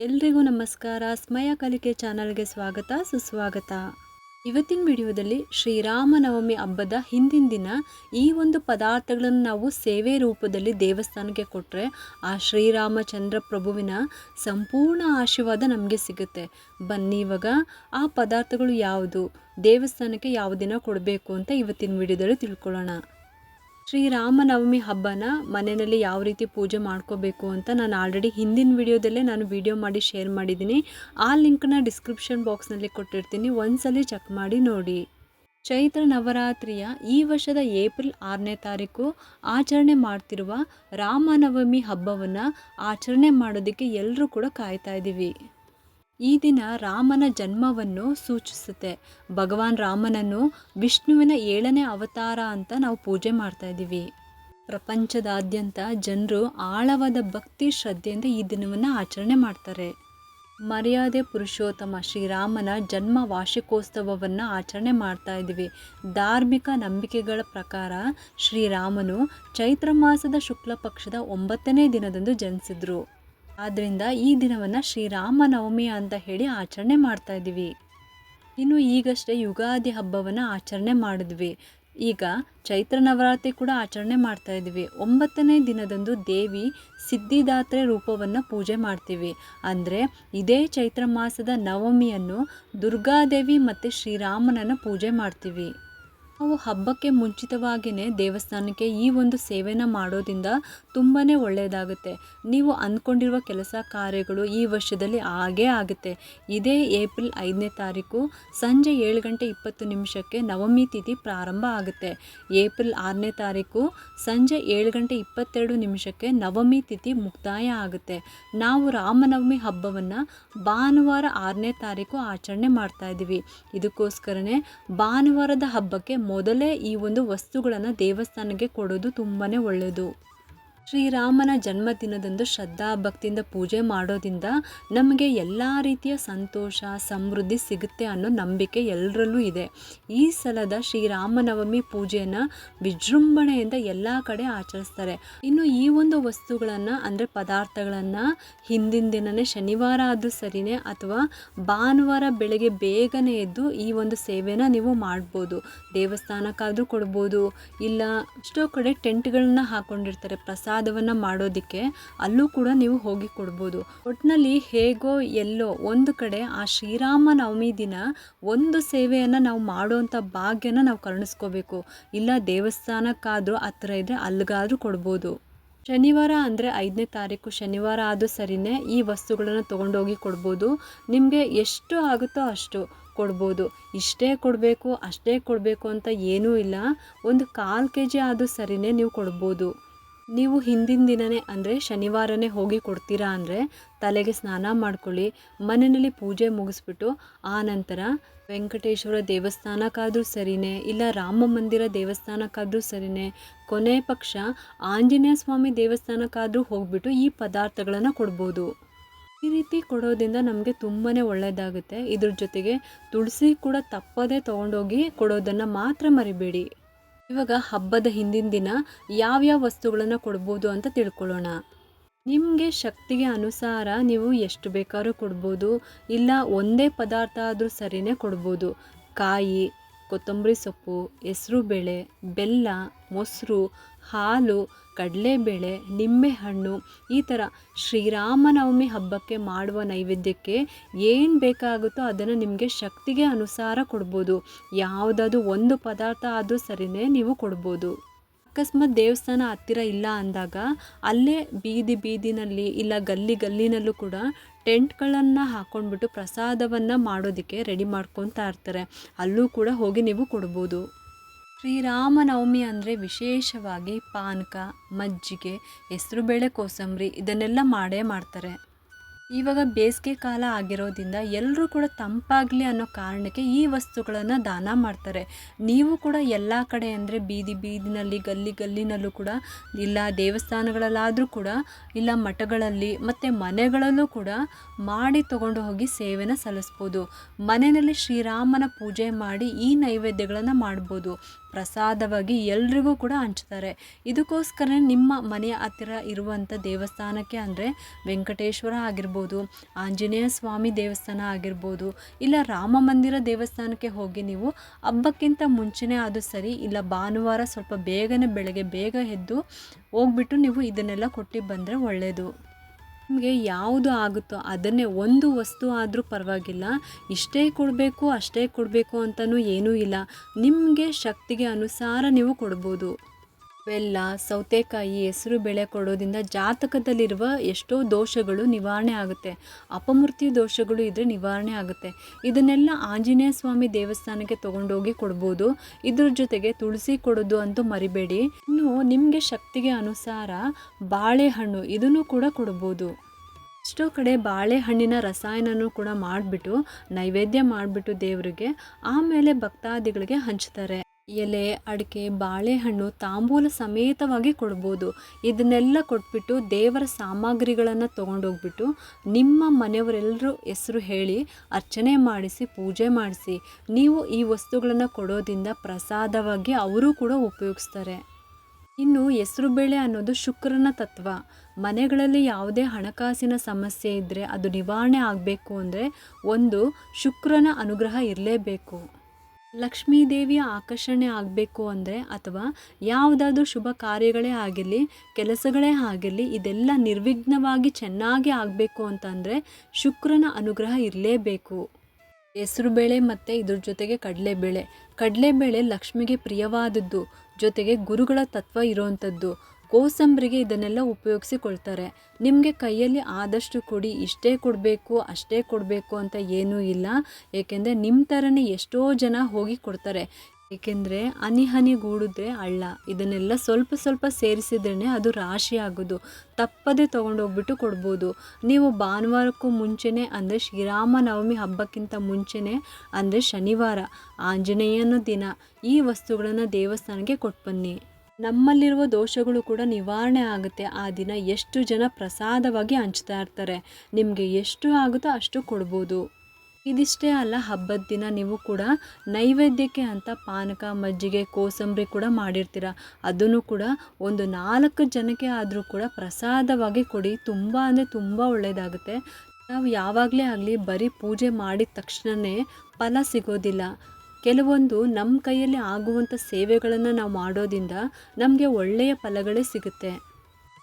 ಎಲ್ರಿಗೂ ನಮಸ್ಕಾರ. ಸ್ಮಯ ಕಲಿಕೆ ಚಾನಲ್ಗೆ ಸ್ವಾಗತ, ಸುಸ್ವಾಗತ. ಇವತ್ತಿನ ವಿಡಿಯೋದಲ್ಲಿ ಶ್ರೀರಾಮನವಮಿ ಹಬ್ಬದ ಹಿಂದಿನ ದಿನ ಈ ಒಂದು ಪದಾರ್ಥಗಳನ್ನು ನಾವು ಸೇವೆ ರೂಪದಲ್ಲಿ ದೇವಸ್ಥಾನಕ್ಕೆ ಕೊಟ್ಟರೆ ಆ ಶ್ರೀರಾಮಚಂದ್ರ ಪ್ರಭುವಿನ ಸಂಪೂರ್ಣ ಆಶೀರ್ವಾದ ನಮಗೆ ಸಿಗುತ್ತೆ. ಬನ್ನಿ ಇವಾಗ ಆ ಪದಾರ್ಥಗಳು ಯಾವುದು, ದೇವಸ್ಥಾನಕ್ಕೆ ಯಾವ ದಿನ ಕೊಡಬೇಕು ಅಂತ ಇವತ್ತಿನ ವಿಡಿಯೋದಲ್ಲಿ ತಿಳ್ಕೊಳ್ಳೋಣ. ಶ್ರೀರಾಮನವಮಿ ಹಬ್ಬನ ಮನೆಯಲ್ಲಿ ಯಾವ ರೀತಿ ಪೂಜೆ ಮಾಡ್ಕೋಬೇಕು ಅಂತ ನಾನು ಆಲ್ರೆಡಿ ಹಿಂದಿನ ವಿಡಿಯೋದಲ್ಲೇ ನಾನು ವಿಡಿಯೋ ಮಾಡಿ ಶೇರ್ ಮಾಡಿದ್ದೀನಿ. ಆ ಲಿಂಕ್ನ ಡಿಸ್ಕ್ರಿಪ್ಷನ್ ಬಾಕ್ಸ್ನಲ್ಲಿ ಕೊಟ್ಟಿರ್ತೀನಿ. ಒಂದ್ಸಲಿ ಚೆಕ್ ಮಾಡಿ ನೋಡಿ. ಚೈತ್ರ ನವರಾತ್ರಿಯ ಈ ವರ್ಷದ ಏಪ್ರಿಲ್ ಆರನೇ ತಾರೀಕು ಆಚರಣೆ ಮಾಡ್ತಿರುವ ರಾಮನವಮಿ ಹಬ್ಬವನ್ನು ಆಚರಣೆ ಮಾಡೋದಕ್ಕೆ ಎಲ್ಲರೂ ಕೂಡ ಕಾಯ್ತಾ ಇದ್ದೀವಿ ಈ ದಿನ ರಾಮನ ಜನ್ಮವನ್ನು ಸೂಚಿಸುತ್ತೆ. ಭಗವಾನ್ ರಾಮನನ್ನು ವಿಷ್ಣುವಿನ ಏಳನೇ ಅವತಾರ ಅಂತ ನಾವು ಪೂಜೆ ಮಾಡ್ತಾ ಇದ್ದೀವಿ. ಪ್ರಪಂಚದಾದ್ಯಂತ ಜನರು ಆಳವಾದ ಭಕ್ತಿ ಶ್ರದ್ಧೆಯಿಂದ ಈ ದಿನವನ್ನು ಆಚರಣೆ ಮಾಡ್ತಾರೆ. ಮರ್ಯಾದೆ ಪುರುಷೋತ್ತಮ ಶ್ರೀರಾಮನ ಜನ್ಮ ವಾರ್ಷಿಕೋತ್ಸವವನ್ನು ಆಚರಣೆ ಮಾಡ್ತಾ ಇದ್ದೀವಿ. ಧಾರ್ಮಿಕ ನಂಬಿಕೆಗಳ ಪ್ರಕಾರ ಶ್ರೀರಾಮನು ಚೈತ್ರ ಮಾಸದ ಶುಕ್ಲ ಪಕ್ಷದ ಒಂಬತ್ತನೇ ದಿನದಂದು ಜನಿಸಿದ್ರು. ಆದ್ದರಿಂದ ಈ ದಿನವನ್ನು ಶ್ರೀರಾಮನವಮಿ ಅಂತ ಹೇಳಿ ಆಚರಣೆ ಮಾಡ್ತಾ ಇದ್ದೀವಿ. ಇನ್ನು ಈಗಷ್ಟೇ ಯುಗಾದಿ ಹಬ್ಬವನ್ನು ಆಚರಣೆ ಮಾಡಿದ್ವಿ. ಈಗ ಚೈತ್ರ ನವರಾತ್ರಿ ಕೂಡ ಆಚರಣೆ ಮಾಡ್ತಾ ಇದ್ದೀವಿ. ಒಂಬತ್ತನೇ ದಿನದಂದು ದೇವಿ ಸಿದ್ಧಿದಾತ್ರೆ ರೂಪವನ್ನು ಪೂಜೆ ಮಾಡ್ತೀವಿ. ಅಂದರೆ ಇದೇ ಚೈತ್ರ ಮಾಸದ ನವಮಿಯನ್ನು ದುರ್ಗಾದೇವಿ ಮತ್ತು ಶ್ರೀರಾಮನನ್ನು ಪೂಜೆ ಮಾಡ್ತೀವಿ. ನಾವು ಹಬ್ಬಕ್ಕೆ ಮುಂಚಿತವಾಗಿಯೇ ದೇವಸ್ಥಾನಕ್ಕೆ ಈ ಒಂದು ಸೇವೆನ ಮಾಡೋದ್ರಿಂದ ತುಂಬಾ ಒಳ್ಳೆಯದಾಗುತ್ತೆ ನೀವು ಅಂದ್ಕೊಂಡಿರುವ ಕೆಲಸ ಕಾರ್ಯಗಳು ಈ ವರ್ಷದಲ್ಲಿ ಆಗೇ ಆಗುತ್ತೆ. ಇದೇ ಏಪ್ರಿಲ್ ಐದನೇ ತಾರೀಕು ಸಂಜೆ ಏಳು ಗಂಟೆ ಇಪ್ಪತ್ತು ನಿಮಿಷಕ್ಕೆ ನವಮಿ ತಿಥಿ ಪ್ರಾರಂಭ ಆಗುತ್ತೆ. ಏಪ್ರಿಲ್ ಆರನೇ ತಾರೀಕು ಸಂಜೆ ಏಳು ಗಂಟೆ ಇಪ್ಪತ್ತೆರಡು ನಿಮಿಷಕ್ಕೆ ನವಮಿ ತಿಥಿ ಮುಕ್ತಾಯ ಆಗುತ್ತೆ. ನಾವು ರಾಮನವಮಿ ಹಬ್ಬವನ್ನು ಭಾನುವಾರ ಆರನೇ ತಾರೀಕು ಆಚರಣೆ ಮಾಡ್ತಾ ಇದ್ದೀವಿ. ಇದಕ್ಕೋಸ್ಕರನೇ ಭಾನುವಾರದ ಹಬ್ಬಕ್ಕೆ ಮೊದಲೇ ಈ ಒಂದು ವಸ್ತುಗಳನ್ನು ದೇವಸ್ಥಾನಕ್ಕೆ ಕೊಡೋದು ತುಂಬಾ ಒಳ್ಳೆಯದು ಶ್ರೀರಾಮನ ಜನ್ಮದಿನದಂದು ಶ್ರದ್ಧಾ ಭಕ್ತಿಯಿಂದ ಪೂಜೆ ಮಾಡೋದ್ರಿಂದ ನಮಗೆ ಎಲ್ಲ ರೀತಿಯ ಸಂತೋಷ, ಸಮೃದ್ಧಿ ಸಿಗುತ್ತೆ ಅನ್ನೋ ನಂಬಿಕೆ ಎಲ್ಲರಲ್ಲೂ ಇದೆ. ಈ ಸಲದ ಶ್ರೀರಾಮನವಮಿ ಪೂಜೆಯನ್ನು ವಿಜೃಂಭಣೆಯಿಂದ ಎಲ್ಲ ಕಡೆ ಆಚರಿಸ್ತಾರೆ. ಇನ್ನು ಈ ಒಂದು ವಸ್ತುಗಳನ್ನು, ಅಂದರೆ ಪದಾರ್ಥಗಳನ್ನು ಹಿಂದಿನ ದಿನನೇ ಶನಿವಾರ ಆದರೂ ಸರಿಯೇ ಅಥವಾ ಭಾನುವಾರ ಬೆಳಗ್ಗೆ ಬೇಗನೆ ಎದ್ದು ಈ ಒಂದು ಸೇವೆನ ನೀವು ಮಾಡ್ಬೋದು. ದೇವಸ್ಥಾನಕ್ಕಾದರೂ ಕೊಡ್ಬೋದು. ಇಲ್ಲ ಎಷ್ಟೋ ಕಡೆ ಟೆಂಟ್ಗಳನ್ನ ಹಾಕೊಂಡಿರ್ತಾರೆ. ಪ್ರಸಾದವನ್ನು ಮಾಡೋದಕ್ಕೆ ಅಲ್ಲೂ ಕೂಡ ನೀವು ಹೋಗಿ ಕೊಡ್ಬೋದು. ಒಟ್ಟಿನಲ್ಲಿ ಹೇಗೋ ಎಲ್ಲೋ ಒಂದು ಕಡೆ ಆ ಶ್ರೀರಾಮ ನವಮಿ ದಿನ ಒಂದು ಸೇವೆಯನ್ನು ನಾವು ಮಾಡುವಂಥ ಭಾಗ್ಯನ ನಾವು ಕರುಣಿಸ್ಕೋಬೇಕು. ಇಲ್ಲ ದೇವಸ್ಥಾನಕ್ಕಾದರೂ ಹತ್ರ ಇದ್ದರೆ ಅಲ್ಲಿಗಾದರೂ ಕೊಡ್ಬೋದು. ಶನಿವಾರ ಅಂದರೆ ಐದನೇ ತಾರೀಕು ಶನಿವಾರ ಆದರೂ ಸರಿಯೇ ಈ ವಸ್ತುಗಳನ್ನು ತೊಗೊಂಡೋಗಿ ಕೊಡ್ಬೋದು. ನಿಮಗೆ ಎಷ್ಟು ಆಗುತ್ತೋ ಅಷ್ಟು ಕೊಡ್ಬೋದು. ಇಷ್ಟೇ ಕೊಡಬೇಕು, ಅಷ್ಟೇ ಕೊಡಬೇಕು ಅಂತ ಏನೂ ಇಲ್ಲ. ಒಂದು ಕಾಲು ಕೆ ಜಿ ಆದರೂ ಸರಿಯೇ ನೀವು ಕೊಡ್ಬೋದು. ನೀವು ಹಿಂದಿನ ದಿನವೇ ಅಂದರೆ ಶನಿವಾರನೇ ಹೋಗಿ ಕೊಡ್ತೀರಾ ಅಂದರೆ ತಲೆಗೆ ಸ್ನಾನ ಮಾಡ್ಕೊಳ್ಳಿ, ಮನೆಯಲ್ಲಿ ಪೂಜೆ ಮುಗಿಸ್ಬಿಟ್ಟು ಆ ನಂತರ ವೆಂಕಟೇಶ್ವರ ದೇವಸ್ಥಾನಕ್ಕಾದರೂ ಸರಿಯೇ ಇಲ್ಲ ರಾಮ ಮಂದಿರ ದೇವಸ್ಥಾನಕ್ಕಾದರೂ ಸರಿಯೇ ಕೊನೆ ಪಕ್ಷ ಆಂಜನೇಯ ಸ್ವಾಮಿ ದೇವಸ್ಥಾನಕ್ಕಾದರೂ ಹೋಗ್ಬಿಟ್ಟು ಈ ಪದಾರ್ಥಗಳನ್ನು ಕೊಡ್ಬೋದು. ಈ ರೀತಿ ಕೊಡೋದ್ರಿಂದ ನಮಗೆ ತುಂಬಾ ಒಳ್ಳೆಯದಾಗುತ್ತೆ ಇದ್ರ ಜೊತೆಗೆ ತುಳಸಿ ಕೂಡ ತಪ್ಪದೇ ತೊಗೊಂಡೋಗಿ ಕೊಡೋದನ್ನು ಮಾತ್ರ ಮರಿಬೇಡಿ. ಇವಾಗ ಹಬ್ಬದ ಹಿಂದಿನ ದಿನ ಯಾವ್ಯಾವ ವಸ್ತುಗಳನ್ನು ಕೊಡ್ಬೋದು ಅಂತ ತಿಳ್ಕೊಳ್ಳೋಣ. ನಿಮಗೆ ಶಕ್ತಿಗೆ ಅನುಸಾರ ನೀವು ಎಷ್ಟು ಬೇಕಾದ್ರೂ ಕೊಡ್ಬೋದು, ಇಲ್ಲ ಒಂದೇ ಪದಾರ್ಥ ಆದರೂ ಸರಿನೇ ಕೊಡ್ಬೋದು. ಕಾಯಿ, ಕೊತ್ತಂಬರಿ ಸೊಪ್ಪು ಹೆಸರು ಬೇಳೆ ಬೆಲ್ಲ, ಮೊಸರು, ಹಾಲು ಕಡಲೆಬೇಳೆ, ನಿಂಬೆಹಣ್ಣು ಈ ಥರ ಶ್ರೀರಾಮನವಮಿ ಹಬ್ಬಕ್ಕೆ ಮಾಡುವ ನೈವೇದ್ಯಕ್ಕೆ ಏನು ಬೇಕಾಗುತ್ತೋ ಅದನ್ನು ನಿಮಗೆ ಶಕ್ತಿಗೆ ಅನುಸಾರ ಕೊಡ್ಬೋದು. ಯಾವುದಾದ್ರೂ ಒಂದು ಪದಾರ್ಥ ಆದರೂ ಸರಿಯೇ ನೀವು ಕೊಡ್ಬೋದು. ಅಕಸ್ಮಾತ್ ದೇವಸ್ಥಾನ ಹತ್ತಿರ ಇಲ್ಲ ಅಂದಾಗ ಅಲ್ಲೇ ಬೀದಿ ಬೀದಿನಲ್ಲಿ ಇಲ್ಲ ಗಲ್ಲಿ ಗಲ್ಲಿನಲ್ಲೂ ಕೂಡ ಟೆಂಟ್ಗಳನ್ನು ಹಾಕ್ಕೊಂಡ್ಬಿಟ್ಟು ಪ್ರಸಾದವನ್ನು ಮಾಡೋದಕ್ಕೆ ರೆಡಿ ಮಾಡ್ಕೊತಾ ಇರ್ತಾರೆ. ಅಲ್ಲೂ ಕೂಡ ಹೋಗಿ ನೀವು ಕೊಡ್ಬೋದು. ಶ್ರೀರಾಮನವಮಿ ಅಂದರೆ ವಿಶೇಷವಾಗಿ ಪಾನಕ, ಮಜ್ಜಿಗೆ ಹೆಸರುಬೇಳೆ ಕೋಸಂಬರಿ ಇದನ್ನೆಲ್ಲ ಮಾಡೇ ಮಾಡ್ತಾರೆ. ಇವಾಗ ಬೇಸಿಗೆ ಕಾಲ ಆಗಿರೋದ್ರಿಂದ ಎಲ್ಲರೂ ಕೂಡ ತಂಪಾಗಲಿ ಅನ್ನೋ ಕಾರಣಕ್ಕೆ ಈ ವಸ್ತುಗಳನ್ನು ದಾನ ಮಾಡ್ತಾರೆ. ನೀವು ಕೂಡ ಎಲ್ಲ ಕಡೆ ಅಂದರೆ ಬೀದಿ ಬೀದಿನಲ್ಲಿ, ಗಲ್ಲಿ ಗಲ್ಲಿನಲ್ಲೂ ಕೂಡ, ಇಲ್ಲ ದೇವಸ್ಥಾನಗಳಲ್ಲಾದರೂ ಕೂಡ, ಇಲ್ಲ ಮಠಗಳಲ್ಲಿ, ಮತ್ತು ಮನೆಗಳಲ್ಲೂ ಕೂಡ ಮಾಡಿ ತಗೊಂಡು ಹೋಗಿ ಸೇವೆನ ಸಲ್ಲಿಸ್ಬೋದು. ಮನೆಯಲ್ಲಿ ಶ್ರೀರಾಮನ ಪೂಜೆ ಮಾಡಿ ಈ ನೈವೇದ್ಯಗಳನ್ನು ಮಾಡ್ಬೋದು. ಪ್ರಸಾದವಾಗಿ ಎಲ್ರಿಗೂ ಕೂಡ ಹಂಚ್ತಾರೆ. ಇದಕ್ಕೋಸ್ಕರ ನಿಮ್ಮ ಮನೆಯ ಹತ್ತಿರ ಇರುವಂಥ ದೇವಸ್ಥಾನಕ್ಕೆ ಅಂದರೆ ವೆಂಕಟೇಶ್ವರ ಆಗಿರ್ಬೋದು, ಆಂಜನೇಯ ಸ್ವಾಮಿ ದೇವಸ್ಥಾನ ಆಗಿರ್ಬೋದು, ಇಲ್ಲ ರಾಮ ಮಂದಿರ ದೇವಸ್ಥಾನಕ್ಕೆ ಹೋಗಿ ನೀವು ಹಬ್ಬಕ್ಕಿಂತ ಮುಂಚೆನೇ ಅದು ಸರಿ, ಇಲ್ಲ ಭಾನುವಾರ ಸ್ವಲ್ಪ ಬೇಗನೆ ಬೆಳಗ್ಗೆ ಬೇಗ ಎದ್ದು ಹೋಗ್ಬಿಟ್ಟು ನೀವು ಇದನ್ನೆಲ್ಲ ಕೊಟ್ಟು ಬಂದರೆ ಒಳ್ಳೆಯದು ನಿಮಗೆ ಯಾವುದು ಆಗುತ್ತೋ ಅದನ್ನೇ ಒಂದು ವಸ್ತು ಆದರೂ ಪರವಾಗಿಲ್ಲ. ಇಷ್ಟೇ ಕೊಡಬೇಕು, ಅಷ್ಟೇ ಕೊಡಬೇಕು ಅಂತಲೂ ಏನೂ ಇಲ್ಲ. ನಿಮಗೆ ಶಕ್ತಿಗೆ ಅನುಸಾರ ನೀವು ಕೊಡ್ಬೋದು. ಬೆಲ್ಲ, ಸೌತೆಕಾಯಿ, ಹೆಸರು ಬೇಳೆ ಕೊಡೋದ್ರಿಂದ ಜಾತಕದಲ್ಲಿರುವ ಎಷ್ಟೋ ದೋಷಗಳು ನಿವಾರಣೆ ಆಗುತ್ತೆ. ಅಪಮೃತ್ಯು ದೋಷಗಳು ಇದ್ದರೆ ನಿವಾರಣೆ ಆಗುತ್ತೆ. ಇದನ್ನೆಲ್ಲ ಆಂಜನೇಯ ಸ್ವಾಮಿ ದೇವಸ್ಥಾನಕ್ಕೆ ತಗೊಂಡೋಗಿ ಕೊಡ್ಬೋದು. ಇದ್ರ ಜೊತೆಗೆ ತುಳಸಿ ಕೊಡೋದು ಅಂತೂ ಮರಿಬೇಡಿ. ಇನ್ನು ನಿಮಗೆ ಶಕ್ತಿಗೆ ಅನುಸಾರ ಬಾಳೆಹಣ್ಣು ಇದನ್ನು ಕೂಡ ಕೊಡ್ಬೋದು. ಎಷ್ಟೋ ಕಡೆ ಬಾಳೆಹಣ್ಣಿನ ರಸಾಯನನೂ ಕೂಡ ಮಾಡಿಬಿಟ್ಟು, ನೈವೇದ್ಯ ಮಾಡಿಬಿಟ್ಟು ದೇವರಿಗೆ, ಆಮೇಲೆ ಭಕ್ತಾದಿಗಳಿಗೆ ಹಂಚ್ತಾರೆ. ಎಲೆ, ಅಡಿಕೆ, ಬಾಳೆಹಣ್ಣು ತಾಂಬೂಲ ಸಮೇತವಾಗಿ ಕೊಡ್ಬೋದು. ಇದನ್ನೆಲ್ಲ ಕೊಟ್ಬಿಟ್ಟು ದೇವರ ಸಾಮಗ್ರಿಗಳನ್ನು ತೊಗೊಂಡೋಗ್ಬಿಟ್ಟು ನಿಮ್ಮ ಮನೆಯವರೆಲ್ಲರೂ ಹೆಸರು ಹೇಳಿ ಅರ್ಚನೆ ಮಾಡಿಸಿ, ಪೂಜೆ ಮಾಡಿಸಿ. ನೀವು ಈ ವಸ್ತುಗಳನ್ನು ಕೊಡೋದ್ರಿಂದ ಪ್ರಸಾದವಾಗಿ ಅವರು ಕೂಡ ಉಪಯೋಗಿಸ್ತಾರೆ. ಇನ್ನು ಹೆಸರುಬೇಳೆ ಅನ್ನೋದು ಶುಕ್ರನ ತತ್ವ. ಮನೆಗಳಲ್ಲಿ ಯಾವುದೇ ಹಣಕಾಸಿನ ಸಮಸ್ಯೆ ಇದ್ದರೆ ಅದು ನಿವಾರಣೆ ಆಗಬೇಕು ಅಂದರೆ ಒಂದು ಶುಕ್ರನ ಅನುಗ್ರಹ ಇರಲೇಬೇಕು. ಲಕ್ಷ್ಮೀದೇವಿಯ ಆಕರ್ಷಣೆ ಆಗಬೇಕು ಅಂದರೆ ಅಥವಾ ಯಾವುದಾದ್ರೂ ಶುಭ ಕಾರ್ಯಗಳೇ ಆಗಿರಲಿ, ಕೆಲಸಗಳೇ ಆಗಿರಲಿ, ಇದೆಲ್ಲ ನಿರ್ವಿಘ್ನವಾಗಿ ಚೆನ್ನಾಗಿ ಆಗಬೇಕು ಅಂತಂದರೆ ಶುಕ್ರನ ಅನುಗ್ರಹ ಇರಲೇಬೇಕು. ಹೆಸರುಬೇಳೆ ಮತ್ತು ಇದ್ರ ಜೊತೆಗೆ ಕಡಲೆಬೇಳೆ ಕಡಲೆಬೇಳೆ ಲಕ್ಷ್ಮಿಗೆ ಪ್ರಿಯವಾದದ್ದು, ಜೊತೆಗೆ ಗುರುಗಳ ತತ್ವ ಇರೋವಂಥದ್ದು ಕೋಸಂಬರಿಗೆ ಇದನ್ನೆಲ್ಲ ಉಪಯೋಗಿಸಿಕೊಳ್ತಾರೆ ನಿಮಗೆ ಕೈಯಲ್ಲಿ ಆದಷ್ಟು ಕೊಡಿ, ಇಷ್ಟೇ ಕೊಡಬೇಕು, ಅಷ್ಟೇ ಕೊಡಬೇಕು ಅಂತ ಏನೂ ಇಲ್ಲ. ಏಕೆಂದರೆ ನಿಮ್ಮ ಥರನೇ ಎಷ್ಟೋ ಜನ ಹೋಗಿ ಕೊಡ್ತಾರೆ. ಏಕೆಂದರೆ ಹನಿ ಹನಿಗೂಡಿದ್ರೆ ಹಳ್ಳ. ಇದನ್ನೆಲ್ಲ ಸ್ವಲ್ಪ ಸ್ವಲ್ಪ ಸೇರಿಸಿದ್ರೇ ಅದು ರಾಶಿ ಆಗೋದು. ತಪ್ಪದೇ ತೊಗೊಂಡೋಗ್ಬಿಟ್ಟು ಕೊಡ್ಬೋದು. ನೀವು ಭಾನುವಾರಕ್ಕೂ ಮುಂಚೆನೇ ಅಂದರೆ ಶ್ರೀರಾಮನವಮಿ ಹಬ್ಬಕ್ಕಿಂತ ಮುಂಚೆನೇ ಅಂದರೆ ಶನಿವಾರ, ಆಂಜನೇಯನ ದಿನ. ಈ ವಸ್ತುಗಳನ್ನು ದೇವಸ್ಥಾನಕ್ಕೆ ಕೊಟ್ಟು ಬನ್ನಿ. ನಮ್ಮಲ್ಲಿರುವ ದೋಷಗಳು ಕೂಡ ನಿವಾರಣೆ ಆಗುತ್ತೆ. ಆ ದಿನ ಎಷ್ಟು ಜನ ಪ್ರಸಾದವಾಗಿ ಹಂಚ್ತಾ ಇರ್ತಾರೆ. ನಿಮಗೆ ಎಷ್ಟು ಆಗುತ್ತೋ ಅಷ್ಟು ಕೊಡ್ಬೋದು. ಇದಿಷ್ಟೇ ಅಲ್ಲ, ಹಬ್ಬದ ದಿನ ನೀವು ಕೂಡ ನೈವೇದ್ಯಕ್ಕೆ ಅಂತ ಪಾನಕ, ಮಜ್ಜಿಗೆ, ಕೋಸಂಬರಿ ಕೂಡ ಮಾಡಿರ್ತೀರ. ಅದನ್ನು ಕೂಡ ಒಂದು ನಾಲ್ಕು ಜನಕ್ಕೆ ಆದರೂ ಕೂಡ ಪ್ರಸಾದವಾಗಿ ಕೊಡಿ. ತುಂಬ ಅಂದರೆ ತುಂಬ ಒಳ್ಳೆಯದಾಗುತ್ತೆ ನಾವು ಯಾವಾಗಲೇ ಆಗಲಿ ಬರೀ ಪೂಜೆ ಮಾಡಿದ ತಕ್ಷಣವೇ ಫಲ ಸಿಗೋದಿಲ್ಲ. ಕೆಲವೊಂದು ನಮ್ಮ ಕೈಯಲ್ಲಿ ಆಗುವಂಥ ಸೇವೆಗಳನ್ನು ನಾವು ಮಾಡೋದ್ರಿಂದ ನಮಗೆ ಒಳ್ಳೆಯ ಫಲಗಳೇ ಸಿಗುತ್ತೆ.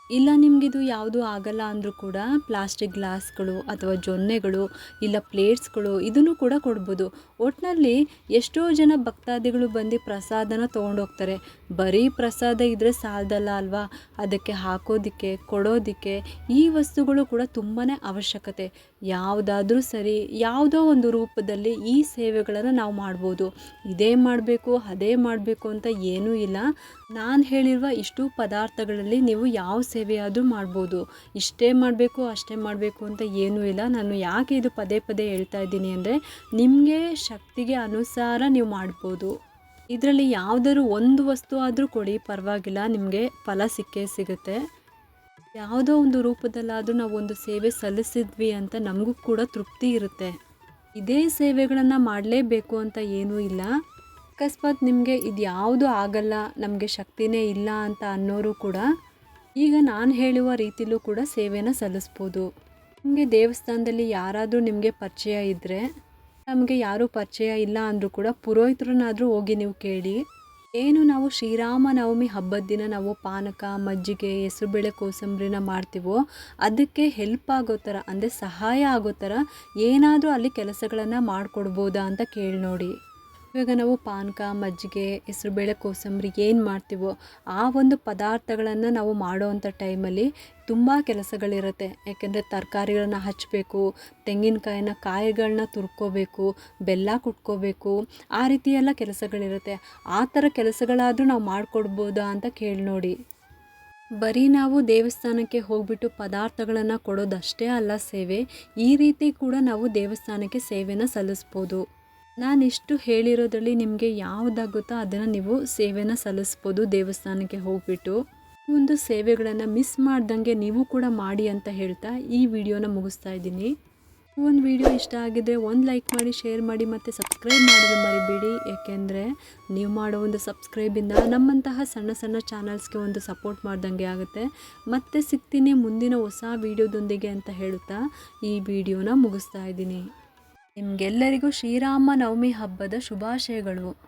ಇಲ್ಲ ನಿಮಗಿದು ಯಾವುದು ಆಗಲ್ಲ ಅಂದರೂ ಕೂಡ ಪ್ಲಾಸ್ಟಿಕ್ ಗ್ಲಾಸ್ಗಳು ಅಥವಾ ಜೊನ್ನೆಗಳು ಇಲ್ಲ ಪ್ಲೇಟ್ಸ್ಗಳು ಇದನ್ನು ಕೂಡ ಕೊಡ್ಬೋದು. ಒಟ್ಟಿನಲ್ಲಿ ಎಷ್ಟೋ ಜನ ಭಕ್ತಾದಿಗಳು ಬಂದು ಪ್ರಸಾದನ ತೊಗೊಂಡೋಗ್ತಾರೆ. ಬರೀ ಪ್ರಸಾದ ಇದ್ದರೆ ಸಾಲದಲ್ಲ ಅಲ್ವಾ? ಅದಕ್ಕೆ ಹಾಕೋದಕ್ಕೆ, ಕೊಡೋದಕ್ಕೆ ಈ ವಸ್ತುಗಳು ಕೂಡ ತುಂಬಾ ಅವಶ್ಯಕತೆ. ಯಾವುದಾದ್ರೂ ಸರಿ ಯಾವುದೋ ಒಂದು ರೂಪದಲ್ಲಿ ಈ ಸೇವೆಗಳನ್ನು ನಾವು ಮಾಡ್ಬೋದು. ಇದೇ ಮಾಡಬೇಕು, ಅದೇ ಮಾಡಬೇಕು ಅಂತ ಏನೂ ಇಲ್ಲ. ನಾನು ಹೇಳಿರುವ ಇಷ್ಟು ಪದಾರ್ಥಗಳಲ್ಲಿ ನೀವು ಯಾವ ಸೇವೆಯಾದರೂ ಮಾಡ್ಬೋದು. ಇಷ್ಟೇ ಮಾಡಬೇಕು, ಅಷ್ಟೇ ಮಾಡಬೇಕು ಅಂತ ಏನೂ ಇಲ್ಲ. ನಾನು ಯಾಕೆ ಇದು ಪದೇ ಪದೇ ಹೇಳ್ತಾ ಇದ್ದೀನಿ ಅಂದರೆ, ನಿಮಗೆ ಶಕ್ತಿಗೆ ಅನುಸಾರ ನೀವು ಮಾಡ್ಬೋದು. ಇದರಲ್ಲಿ ಯಾವುದಾದ್ರು ಒಂದು ವಸ್ತು ಆದರೂ ಕೊಡಿ, ಪರವಾಗಿಲ್ಲ, ನಿಮಗೆ ಫಲ ಸಿಕ್ಕೇ ಸಿಗುತ್ತೆ. ಯಾವುದೋ ಒಂದು ರೂಪದಲ್ಲಾದರೂ ನಾವು ಒಂದು ಸೇವೆ ಸಲ್ಲಿಸಿದ್ವಿ ಅಂತ ನಮಗೂ ಕೂಡ ತೃಪ್ತಿ ಇರುತ್ತೆ. ಇದೇ ಸೇವೆಗಳನ್ನು ಮಾಡಲೇಬೇಕು ಅಂತ ಏನೂ ಇಲ್ಲ. ಅಕಸ್ಮಾತ್ ನಿಮಗೆ ಇದು ಯಾವುದು ಆಗಲ್ಲ, ನಮಗೆ ಶಕ್ತಿನೇ ಇಲ್ಲ ಅಂತ ಅನ್ನೋರು ಕೂಡ ಈಗ ನಾನು ಹೇಳುವ ರೀತಿಲೂ ಕೂಡ ಸೇವೆನ ಸಲ್ಲಿಸ್ಬೋದು. ನಿಮಗೆ ದೇವಸ್ಥಾನದಲ್ಲಿ ಯಾರಾದರೂ ನಿಮಗೆ ಪರಿಚಯ ಇದ್ದರೆ ನಮಗೆ ಯಾರೂ ಪರಿಚಯ ಇಲ್ಲ ಅಂದರೂ ಕೂಡ ಪುರೋಹಿತರನ್ನಾದರೂ ಹೋಗಿ ನೀವು ಕೇಳಿ. ಏನು ನಾವು ಶ್ರೀರಾಮನವಮಿ ಹಬ್ಬದ ದಿನ ನಾವು ಪಾನಕ, ಮಜ್ಜಿಗೆ ಹೆಸರುಬೇಳೆ ಕೋಸಂಬರಿನ ಮಾಡ್ತೀವೋ, ಅದಕ್ಕೆ ಹೆಲ್ಪ್ ಆಗೋ ಥರ ಅಂದರೆ ಸಹಾಯ ಆಗೋ ಥರ ಏನಾದರೂ ಅಲ್ಲಿ ಕೆಲಸಗಳನ್ನು ಮಾಡಿಕೊಡ್ಬೋದಾ ಅಂತ ಕೇಳಿ ನೋಡಿ. ಇವಾಗ ನಾವು ಪಾನಕ, ಮಜ್ಜಿಗೆ ಹೆಸರುಬೇಳೆ ಕೋಸಂಬರಿ ಏನು ಮಾಡ್ತೀವೋ ಆ ಒಂದು ಪದಾರ್ಥಗಳನ್ನು ನಾವು ಮಾಡೋವಂಥ ಟೈಮಲ್ಲಿ ತುಂಬ ಕೆಲಸಗಳಿರುತ್ತೆ. ಯಾಕೆಂದರೆ ತರಕಾರಿಗಳನ್ನ ಹಚ್ಚಬೇಕು ತೆಂಗಿನಕಾಯಿನ ಕಾಯಿಗಳನ್ನ ತುರ್ಕೋಬೇಕು, ಬೆಲ್ಲ ಕುಟ್ಕೋಬೇಕು, ಆ ರೀತಿ ಎಲ್ಲ ಕೆಲಸಗಳಿರುತ್ತೆ. ಆ ಥರ ಕೆಲಸಗಳಾದರೂ ನಾವು ಮಾಡಿಕೊಡ್ಬೋದಾ ಅಂತ ಕೇಳಿ ನೋಡಿ. ಬರೀ ನಾವು ದೇವಸ್ಥಾನಕ್ಕೆ ಹೋಗ್ಬಿಟ್ಟು ಪದಾರ್ಥಗಳನ್ನು ಕೊಡೋದಷ್ಟೇ ಅಲ್ಲ ಸೇವೆ, ಈ ರೀತಿ ಕೂಡ ನಾವು ದೇವಸ್ಥಾನಕ್ಕೆ ಸೇವೆನ ಸಲ್ಲಿಸ್ಬೋದು. ನಾನಿಷ್ಟು ಹೇಳಿರೋದ್ರಲ್ಲಿ ನಿಮಗೆ ಯಾವುದಾಗುತ್ತೋ ಅದನ್ನು ನೀವು ಸೇವೆನ ಸಲ್ಲಿಸ್ಬೋದು ದೇವಸ್ಥಾನಕ್ಕೆ ಹೋಗ್ಬಿಟ್ಟು. ಒಂದು ಸೇವೆಗಳನ್ನು ಮಿಸ್ ಮಾಡ್ದಂಗೆ ನೀವು ಕೂಡ ಮಾಡಿ ಅಂತ ಹೇಳ್ತಾ ಈ ವಿಡಿಯೋನ ಮುಗಿಸ್ತಾ ಇದ್ದೀನಿ. ಒಂದು ವಿಡಿಯೋ ಇಷ್ಟ ಆಗಿದ್ದರೆ ಒಂದು ಲೈಕ್ ಮಾಡಿ, ಶೇರ್ ಮಾಡಿ ಮತ್ತು ಸಬ್ಸ್ಕ್ರೈಬ್ ಮಾಡೋದು ಮರಿಬೇಡಿ. ಏಕೆಂದರೆ ನೀವು ಮಾಡೋ ಒಂದು ಸಬ್ಸ್ಕ್ರೈಬಿಂದ ನಮ್ಮಂತಹ ಸಣ್ಣ ಸಣ್ಣ ಚಾನಲ್ಸ್ಗೆ ಒಂದು ಸಪೋರ್ಟ್ ಮಾಡ್ದಂಗೆ ಆಗುತ್ತೆ. ಮತ್ತೆ ಸಿಗ್ತೀನಿ ಮುಂದಿನ ಹೊಸ ವಿಡಿಯೋದೊಂದಿಗೆ ಅಂತ ಹೇಳುತ್ತಾ ಈ ವಿಡಿಯೋನ ಮುಗಿಸ್ತಾ ಇದ್ದೀನಿ. ನಿಮಗೆಲ್ಲರಿಗೂ ಶ್ರೀರಾಮ ನವಮಿ ಹಬ್ಬದ ಶುಭಾಶಯಗಳು.